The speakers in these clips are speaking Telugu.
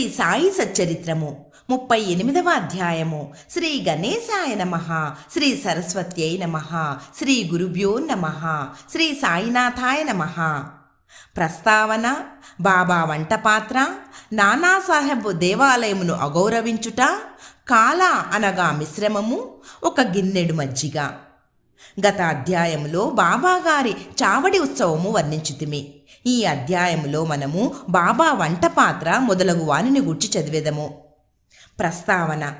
శ్రీ సాయి సచ్చరిత్రము. ముప్పై ఎనిమిదవ అధ్యాయము. శ్రీ గణేశాయ నమ. శ్రీ సరస్వత్యై నమ. శ్రీ గురుభ్యో నమ. శ్రీ సాయినాథాయ నమ. ప్రస్తావన బాబా వంట పాత్ర నానాసాహెబ్ దేవాలయమును అగౌరవించుట కాల అనగా మిశ్రమము ఒక గిన్నెడు మజ్జిగ. గత అధ్యాయములో బాబాగారి చావడి ఉత్సవము వర్ణించితిమి. ఈ అధ్యాయములో మనము బాబా వంట పాత్ర మొదలగు వానిని గుర్చి చదివేదము. ప్రస్తావన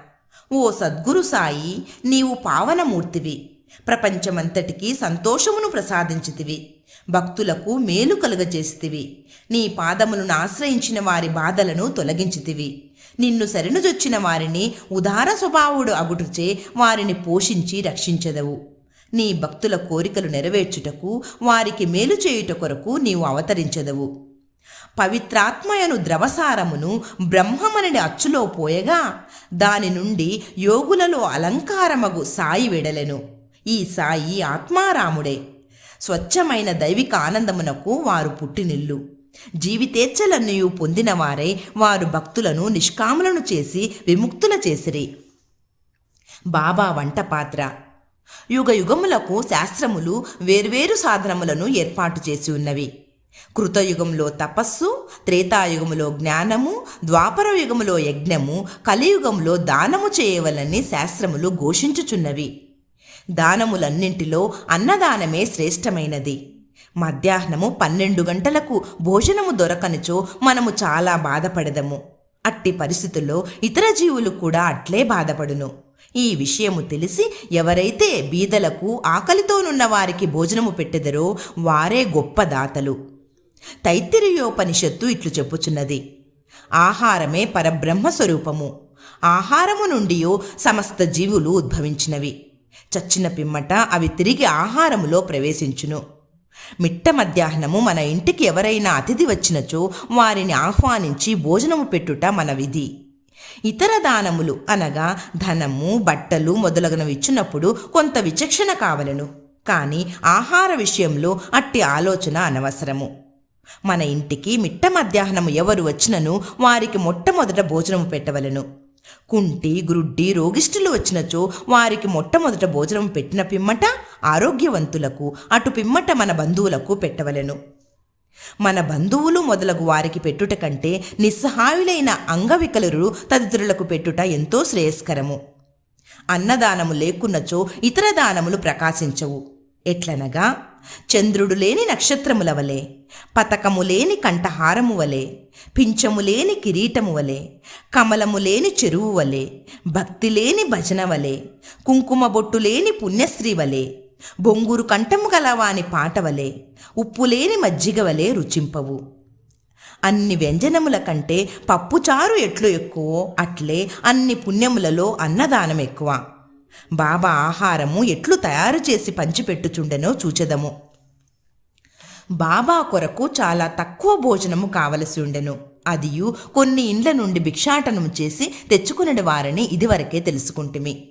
ఓ సద్గురు సాయి నీవు పావనమూర్తివి. ప్రపంచమంతటికి సంతోషమును ప్రసాదించితివి. భక్తులకు మేలు కలుగజేసితివి నీ పాదములను ఆశ్రయించిన వారి బాధలను తొలగించితివి. నిన్ను శరణుజొచ్చిన వారిని ఉదార స్వభావుడు అగుటుచే వారిని పోషించి రక్షించదవు. నీ భక్తుల కోరికలు నెరవేర్చుటకు వారికి మేలు చేయుట కొరకు నీవు అవతరించదవు. పవిత్రాత్మయను ద్రవసారమును బ్రహ్మమనని అచ్చులో పోయగా దాని నుండి యోగులలో అలంకారమగు సాయి విడలెను. ఈ సాయి ఆత్మారాముడే. స్వచ్ఛమైన దైవిక ఆనందమునకు వారు పుట్టినిల్లు. జీవితేచ్ఛలన్నయు పొందినవారై వారు భక్తులను నిష్కాములను చేసి విముక్తుల చేసిరి. బాబా వంట పాత్ర యుగ యుగములకు శాస్త్రములు వేర్వేరు సాధనములను ఏర్పాటు చేసి ఉన్నవి. కృతయుగంలో తపస్సు త్రేతాయుగములో జ్ఞానము ద్వాపర యుగములో యజ్ఞము కలియుగంలో దానము చేయవలని శాస్త్రములు ఘోషించుచున్నవి. దానములన్నింటిలో అన్నదానమే శ్రేష్టమైనది. మధ్యాహ్నము పన్నెండు గంటలకు భోజనము దొరకనిచో మనము చాలా బాధపడదము. అట్టి పరిస్థితుల్లో ఇతర జీవులు కూడా అట్లే బాధపడును. ఈ విషయము తెలిసి ఎవరైతే బీదలకు ఆకలితోనున్న వారికి భోజనము పెట్టెదరో వారే గొప్ప దాతలు. తైత్తిరియోపనిషత్తు ఇట్లు చెప్పుచున్నది. ఆహారమే పరబ్రహ్మ స్వరూపము. ఆహారము నుండియో సమస్త జీవులు ఉద్భవించినవి. చచ్చిన పిమ్మట అవి తిరిగి ఆహారములో ప్రవేశించును. మిట్ట మధ్యాహ్నము మన ఇంటికి ఎవరైనా అతిథి వచ్చినచో వారిని ఆహ్వానించి భోజనము పెట్టుట మన విధి. ఇతర దానములు అనగా ధనము బట్టలు మొదలగునవి ఇచ్చినప్పుడు కొంత విచక్షణ కావలను. కానీ ఆహార విషయంలో అట్టి ఆలోచన అనవసరము. మన ఇంటికి మిట్ట మధ్యాహ్నము ఎవరు వచ్చినను వారికి మొట్టమొదట భోజనము పెట్టవలను. కుంటి గ్రుడ్డి రోగిష్ఠులు వచ్చినచో వారికి మొట్టమొదట భోజనం పెట్టిన పిమ్మట ఆరోగ్యవంతులకు అటు పిమ్మట మన బంధువులకు పెట్టవలెను. మన బంధువులు మొదలగు వారికి పెట్టుట కంటే నిస్సహాయులైన అంగవికలురు తదితరులకు పెట్టుట ఎంతో శ్రేయస్కరము. అన్నదానము లేకున్నచో ఇతర దానములు ప్రకాశించవు. ఎట్లనగా? చంద్రుడు లేని నక్షత్రముల వలె పతకము లేని కంఠహారము వలె పింఛము లేని కిరీటము వలె కమలము లేని చెరువు వలె భక్తి లేని భజన వలె కుంకుమ బొట్టు లేని పుణ్యశ్రీ వలె బొంగురు కంఠము గలవాని పాట ఉప్పులేని ఉప్పు లేని మజ్జిగ రుచింపవు. అన్ని వ్యంజనముల కంటే పప్పుచారు ఎట్లు ఎక్కువో అట్లే అన్ని పుణ్యములలో అన్నదానం ఎక్కువ. బాబా ఆహారము ఎట్లు తయారు చేసి పంచిపెట్టుచుండెనో చూచెదము. బాబా కొరకు చాలా తక్కువ భోజనము కావలసి ఉండెను. అదియు కొన్ని ఇండ్ల నుండి భిక్షాటనము చేసి తెచ్చుకునే వారని ఇదివరకే తెలుసుకుంటుమి.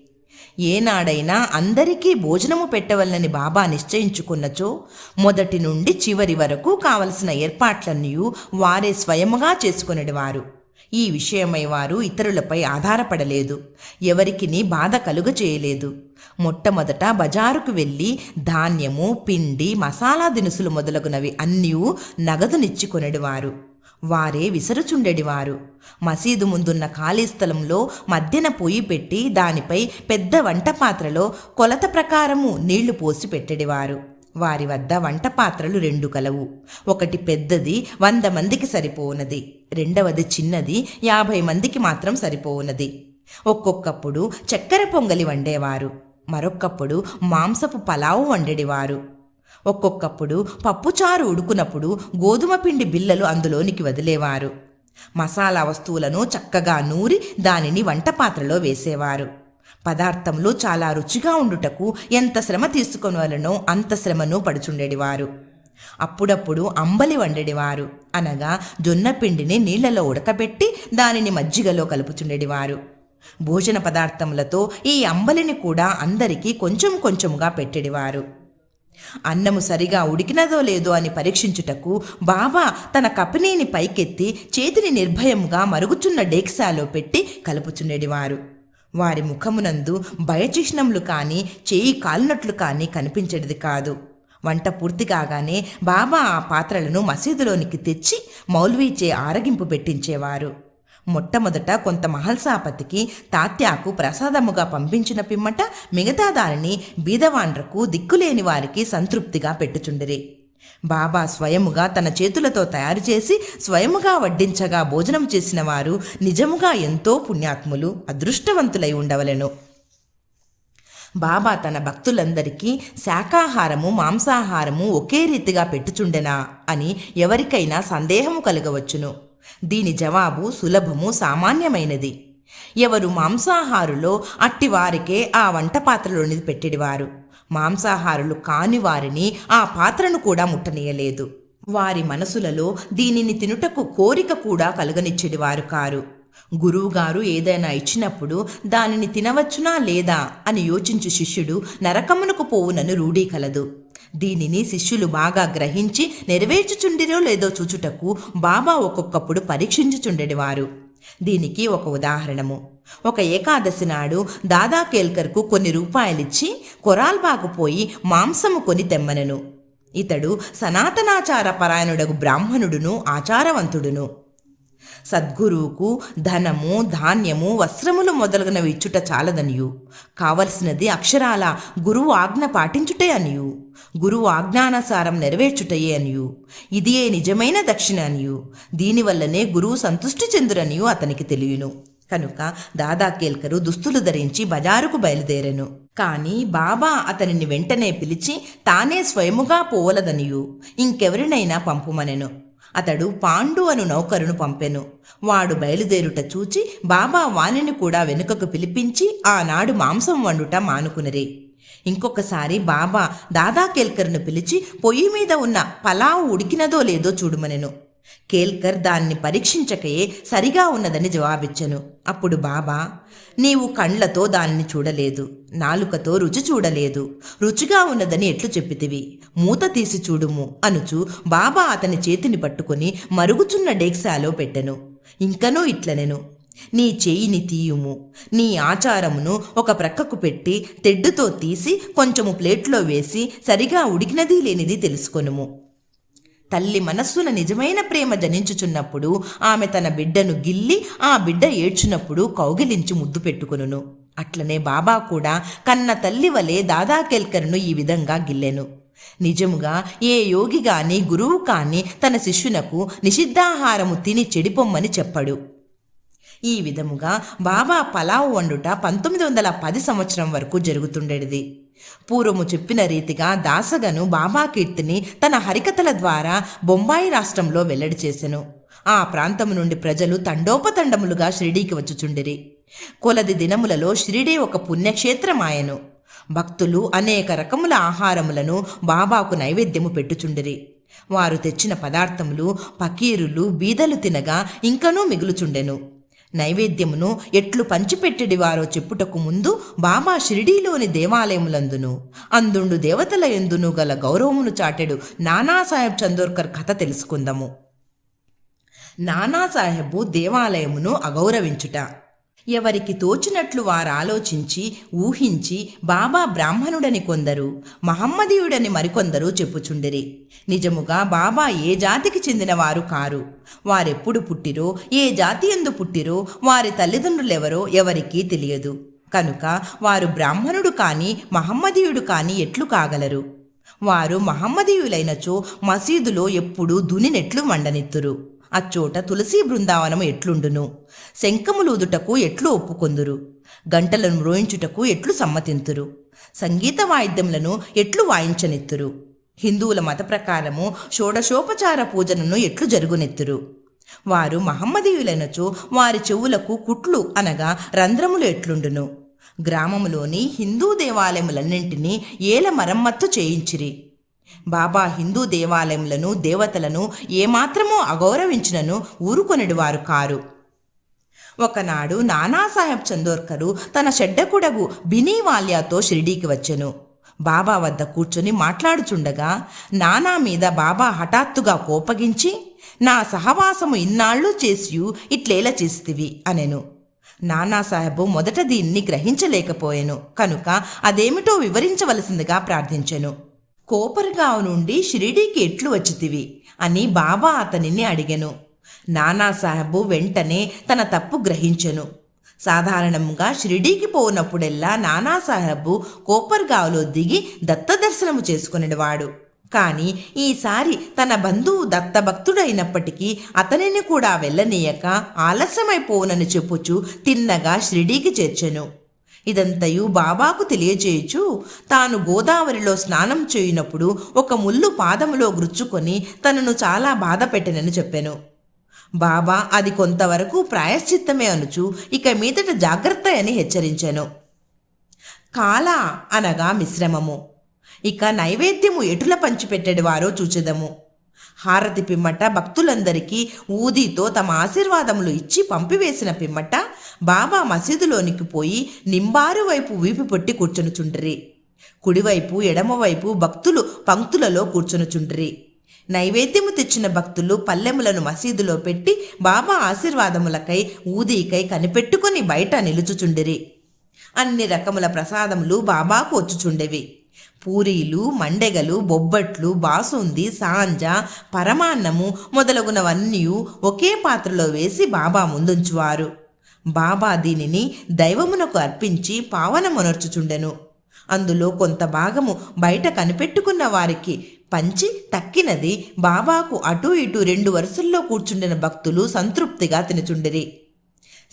ఏనాడైనా అందరికీ భోజనము పెట్టవల్లని బాబా నిశ్చయించుకున్నచో మొదటి నుండి చివరి వరకు కావలసిన ఏర్పాట్లన్నీ వారే స్వయముగా చేసుకునేవారు ఈ విషయమై వారు ఇతరులపై ఆధారపడలేదు. ఎవరికిని బాధ కలుగ చేయలేదు. మొట్టమొదట బజారుకు వెళ్ళి ధాన్యము పిండి మసాలా దినుసులు మొదలగునవి అన్నీ నగదునిచ్చుకొనెడివారు వారే విసరుచుండెడివారు. మసీదు ముందున్న ఖాళీ స్థలంలో మధ్యన పొయ్యి పెట్టి దానిపై పెద్ద వంట పాత్రలో కొలత ప్రకారము నీళ్ళు పోసి పెట్టెడివారు. వారి వద్ద వంట పాత్రలు రెండు కలవు. ఒకటి పెద్దది వంద మందికి సరిపోనది రెండవది చిన్నది యాభై మందికి మాత్రం సరిపోనది ఒక్కొక్కప్పుడు చక్కెర పొంగలి వండేవారు. మరొక్కప్పుడు మాంసపు పలావు వండేడివారు. ఒక్కొక్కప్పుడు పప్పుచారు ఉడుకునప్పుడు గోధుమ పిండి బిల్లలు అందులోనికి వదిలేవారు. మసాలా వస్తువులను చక్కగా నూరి దానిని వంట పాత్రలో వేసేవారు. పదార్థంలో చాలా రుచిగా ఉండుటకు ఎంత శ్రమ తీసుకొనవలనో అంత శ్రమను పడుచుండేడివారు. అప్పుడప్పుడు అంబలి వండేవారు అనగా జొన్న పిండిని నీళ్ళలో ఉడకబెట్టి దానిని మజ్జిగలో కలుపుచుండేడివారు. భోజన పదార్థములతో ఈ అంబలిని కూడా అందరికీ కొంచెం కొంచెముగా పెట్టేవారు అన్నము సరిగా ఉడికినదో లేదో అని పరీక్షించుటకు బాబా తన కపినీని పైకెత్తి చేతిని నిర్భయంగా మరుగుచున్న డేక్సాలో పెట్టి కలుపుచుండేటివారు. వారి ముఖమునందు భయచిహ్నములు కానీ చేయి కాలినట్లు కానీ కనిపించేది కాదు. వంట పూర్తి కాగానే బాబా ఆ పాత్రలను మసీదులోనికి తెచ్చి మౌల్వీచే ఆరగింపు పెట్టించేవారు. మొట్టమొదట కొంత మహల్సాపతికి తాత్యాకు ప్రసాదముగా పంపించిన పిమ్మట మిగతా దానిని బీదవాండ్రకు దిక్కులేని వారికి సంతృప్తిగా పెట్టుచుండిరి. బాబా స్వయముగా తన చేతులతో తయారు చేసి స్వయముగా వడ్డించగా భోజనం చేసిన వారు నిజముగా ఎంతో పుణ్యాత్ములు అదృష్టవంతులై ఉండవలెను. బాబా తన భక్తులందరికీ శాకాహారము మాంసాహారము ఒకే రీతిగా పెట్టుచుండెనా అని ఎవరికైనా సందేహము కలగవచ్చును. దీని జవాబు సులభము సామాన్యమైనది. ఎవరు మాంసాహారులో అట్టివారికే ఆ వంట పాత్రలోనిది పెట్టిడివారు మాంసాహారులు కాని వారిని ఆ పాత్రను కూడా ముట్టనీయలేదు. వారి మనసులలో దీనిని తినుటకు కోరిక కూడా కలుగనిచ్చేటివారు కారు. గురువుగారు ఏదైనా ఇచ్చినప్పుడు దానిని తినవచ్చునా లేదా అని యోచించు శిష్యుడు నరకమునకు పోవునను రూఢీ కలదు దీనిని శిష్యులు బాగా గ్రహించి నెరవేర్చుచుండిరో లేదో చూచుటకు బాబా ఒక్కొక్కప్పుడు పరీక్షించుచుండెడివారు. దీనికి ఒక ఉదాహరణము. ఒక ఏకాదశి నాడు దాదా కేల్కర్కు కొన్ని రూపాయలిచ్చి కొరాల్బాకు పోయి మాంసము కొని తెమ్మనను. ఇతడు సనాతనాచార పరాయణుడగు బ్రాహ్మణుడును ఆచారవంతుడును. సద్గురువుకు ధనము ధాన్యము వస్త్రములు మొదలగునవి ఇచ్చుట చాలదనియు. కావలసినది అక్షరాల గురువు ఆజ్ఞ పాటించుటే అనియు. గురువు ఆజ్ఞానుసారం నెరవేర్చుటయే అనియు. ఇదియే నిజమైన దక్షిణ అనియు. దీనివల్లనే గురువు సంతుష్టి చెందురనియు అతనికి తెలియను. కనుక దాదా కేల్కరు దుస్తులు ధరించి బజారుకు బయలుదేరెను. కాని బాబా అతనిని వెంటనే పిలిచి తానే స్వయముగా పోవలదనియు. ఇంకెవరినైనా పంపుమనెను. అతడు పాండు అను నౌకరును పంపెను. వాడు బయలుదేరుట చూచి బాబా వానిని కూడా వెనుకకు పిలిపించి ఆనాడు మాంసం వండుట మానుకునరే. ఇంకొకసారి బాబా దాదా కేల్కర్ను పిలిచి పొయ్యి మీద ఉన్న పలావు ఉడికినదో లేదో చూడుమనెను. కేల్కర్ దాన్ని పరీక్షించకయే సరిగా ఉన్నదని జవాబిచ్చను. అప్పుడు బాబా నీవు కండ్లతో దానిని చూడలేదు నాలుకతో రుచి చూడలేదు రుచిగా ఉన్నదని ఎట్లు చెప్పితివి? మూత తీసి చూడుము అనుచు బాబా అతని చేతిని పట్టుకొని మరుగుచున్న డేక్సాలో పెట్టెను. ఇంకనూ ఇట్లనెను. నీ చేయిని తీయుము. నీ ఆచారమును ఒక ప్రక్కకు పెట్టి తెడ్డుతో తీసి కొంచెము ప్లేట్లో వేసి సరిగా ఉడికినది లేనిది తెలుసుకొనుము. తల్లి మనస్సున నిజమైన ప్రేమ జనించుచున్నప్పుడు ఆమె తన బిడ్డను గిల్లి ఆ బిడ్డ ఏడ్చినప్పుడు కౌగిలించి ముద్దు పెట్టుకును అట్లనే బాబా కూడా కన్న తల్లి వలె దాదా కేల్కర్ను ఈ విధంగా గిల్లెను. నిజముగా ఏ యోగి గాని గురువు కాని తన శిష్యునకు నిషిద్ధాహారము తిని చెడిపొమ్మని చెప్పడు. ఈ విధముగా బాబా పలావు వండుట పంతొమ్మిది వందల పది సంవత్సరం వరకు జరుగుతుండేది. పూర్వము చెప్పిన రీతిగా దాసగను బాబా కీర్తిని తన హరికథల ద్వారా బొంబాయి రాష్ట్రంలో వెల్లడి చేసెను. ఆ ప్రాంతము నుండి ప్రజలు తండోపతండములుగా షిరిడీకి వచ్చుచుండిరి. కొలది దినములలో షిరిడీ ఒక పుణ్యక్షేత్రమాయను. భక్తులు అనేక రకముల ఆహారములను బాబాకు నైవేద్యము పెట్టుచుండిరి. వారు తెచ్చిన పదార్థములు పకీరులు బీదలు తినగా ఇంకనూ మిగులుచుండెను. నైవేద్యమును ఎట్లు పంచిపెట్టెడివారో చెప్పుటకు ముందు బాబా షిరిడీలోని దేవాలయములందును. అందుండు దేవతల ఎందును గల గౌరవమును చాటెడు నానాసాహెబ్ చందోర్కర్ కథ తెలుసుకుందాము. నానాసాహెబు దేవాలయమును అగౌరవించుట. ఎవరికి తోచినట్లు వారు ఆలోచించి ఊహించి బాబా బ్రాహ్మణుడని కొందరు మహమ్మదీయుడని మరికొందరు చెప్పుచుండిరి. నిజముగా బాబా ఏ జాతికి చెందినవారు కారు? వారెప్పుడు పుట్టిరో ఏ జాతి ఎందు పుట్టిరో వారి తల్లిదండ్రులెవరో ఎవరికీ తెలియదు. కనుక వారు బ్రాహ్మణుడు కాని మహమ్మదీయుడు కాని ఎట్లు కాగలరు? వారు మహమ్మదీయులైనచో మసీదులో ఎప్పుడూ దునినెట్లు మండనిత్తురు అచ్చోట తులసీ బృందావనము ఎట్లుండును? శంఖములూదుటకు ఎట్లు ఒప్పుకొందురు? గంటలను మ్రోయించుటకు ఎట్లు సమ్మతింతురు? సంగీత వాయిద్యములను ఎట్లు వాయించనెత్తురు? హిందువుల మత ప్రకారము షోడశోపచార పూజనను ఎట్లు జరుగునెత్తురు? వారు మహమ్మదీయులైనచో వారి చెవులకు కుట్లు అనగా రంధ్రములు ఎట్లుండును? గ్రామములోని హిందూ దేవాలయములన్నింటినీ ఏల మరమ్మత్తు చేయించిరి. బాబా హిందూ దేవాలయములను దేవతలను ఏమాత్రమూ అగౌరవించినను ఊరుకొనడు వారు కారు. ఒకనాడు నానాసాహెబ్ చందోర్కరు తన షెడ్డకుడగు బినీవాల్యాతో షిరిడీకి వచ్చెను. బాబా వద్ద కూర్చొని మాట్లాడుచుండగా నానా మీద బాబా హఠాత్తుగా కోపగించి నా సహవాసము ఇన్నాళ్ళు చేసియు ఇట్లేలా చేస్తివి అనెను. నానాసాహెబు మొదట దీన్ని గ్రహించలేకపోయాను కనుక అదేమిటో వివరించవలసిందిగా ప్రార్థించెను. కోపరగావు నుండి షిరిడీకి ఎట్లు వచ్చితివి? అని బాబా అతనిని అడిగెను. నానాసాహెబు వెంటనే తన తప్పు గ్రహించెను. సాధారణంగా షిరిడీకి పోనప్పుడెల్లా నానాసాహెబు కోపర్గావులో దిగి దత్తదర్శనము చేసుకునేవాడు కానీ ఈసారి తన బంధువు దత్తభక్తుడైనప్పటికీ అతనిని కూడా వెళ్ళనీయక ఆలస్యమైపోనని చెప్పుచు తిన్నగా షిరిడీకి చేర్చెను. ఇదంతయు బాబాకు తెలియచేయచు తాను గోదావరిలో స్నానం చేయునప్పుడు ఒక ముళ్ళు పాదములో గుచ్చుకొని తనను చాలా బాధ పెట్టెనని చెప్పాను. బాబా అది కొంతవరకు ప్రాయశ్చిత్తమే అనుచు ఇక మీదట జాగ్రత్త అని హెచ్చరించాను. కాల అనగా మిశ్రమము. ఇక నైవేద్యము ఎటుల పంచిపెట్టెడివారో చూచెదము. హారతి పిమ్మట భక్తులందరికీ ఊదితో తమ ఆశీర్వాదములు ఇచ్చి పంపివేసిన పిమ్మట బాబా మసీదులోనికి పోయి నింబారు వైపు వీపు పొట్టి కూర్చొనుచుండ్రి. కుడివైపు ఎడమవైపు భక్తులు పంక్తులలో కూర్చొనుచుండ్రి. నైవేద్యము తెచ్చిన భక్తులు పల్లెములను మసీదులో పెట్టి బాబా ఆశీర్వాదములకై ఊదీకై కనిపెట్టుకుని బయట నిలుచుచుండిరి. అన్ని రకముల ప్రసాదములు బాబాకు వచ్చుచుండేవి. పూరీలు మండెగలు బొబ్బట్లు బాసుంది సాంజ పరమాన్నము మొదలగునవన్నీ ఒకే పాత్రలో వేసి బాబా ముందుంచువారు. బాబా దీనిని దైవమునకు అర్పించి పావనమునర్చుచుండెను. అందులో కొంత భాగము బయట కనిపెట్టుకున్న వారికి పంచి తక్కినది బాబాకు అటూ ఇటూ రెండు వరుసల్లో కూర్చుండిన భక్తులు సంతృప్తిగా తినచుండిరి.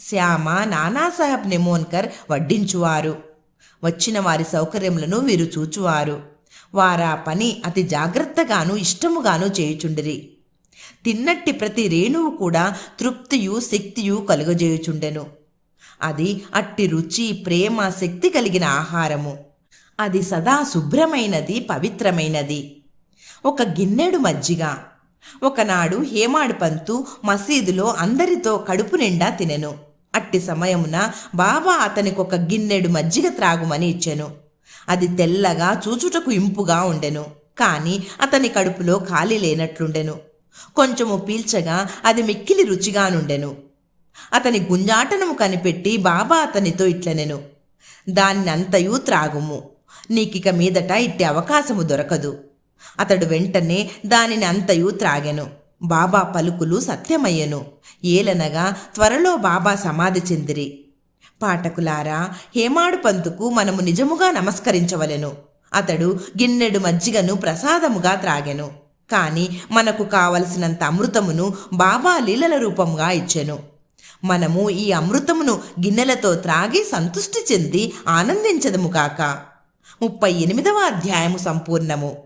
శ్యామ నానాసాహెబ్ నెమోన్కర్ వడ్డించువారు. వచ్చిన వారి సౌకర్యములను వీరు చూచువారు. వారా పని అతి జాగ్రత్తగాను ఇష్టముగాను చేయుచుండిరి. తిన్నట్టి ప్రతి రేణువు కూడా తృప్తియు శక్తియు కలుగజేయుచుండెను. అది అట్టి రుచి ప్రేమ శక్తి కలిగిన ఆహారము. అది సదా శుభ్రమైనది పవిత్రమైనది. ఒక గిన్నెడు మజ్జిగ. ఒకనాడు హేమాడు పంతు మసీదులో అందరితో కడుపు నిండా తినెను. అట్టి సమయమున బాబా అతనికి ఒక గిన్నెడు మజ్జిగ త్రాగుమని ఇచ్చెను. అది తెల్లగా చూచుటకు ఇంపుగా ఉండెను. కాని అతని కడుపులో ఖాళీ లేనట్లుండెను. కొంచెము పీల్చగా అది మిక్కిలి రుచిగానుండెను అతని గుంజాటనము కనిపెట్టి బాబా అతనితో ఇట్లనెను. దాన్నంతయూ త్రాగుము. నీకిక మీదట ఇట్టి అవకాశము దొరకదు. అతడు వెంటనే దానిని అంతయూ త్రాగెను. బాబా పలుకులు సత్యమయ్యెను. ఏలనగా త్వరలో బాబా సమాధి చెందిరి. పాఠకులారా హేమాడు పంతుకు మనము నిజముగా నమస్కరించవలెను. అతడు గిన్నెడు మజ్జిగను ప్రసాదముగా త్రాగెను. కాని మనకు కావలసినంత అమృతమును బాబా లీలల రూపంగా ఇచ్చెను. మనము ఈ అమృతమును గిన్నెలతో త్రాగి సంతుష్టి చెంది ఆనందించదము కాక ముప్పై ఎనిమిదవ అధ్యాయము సంపూర్ణము.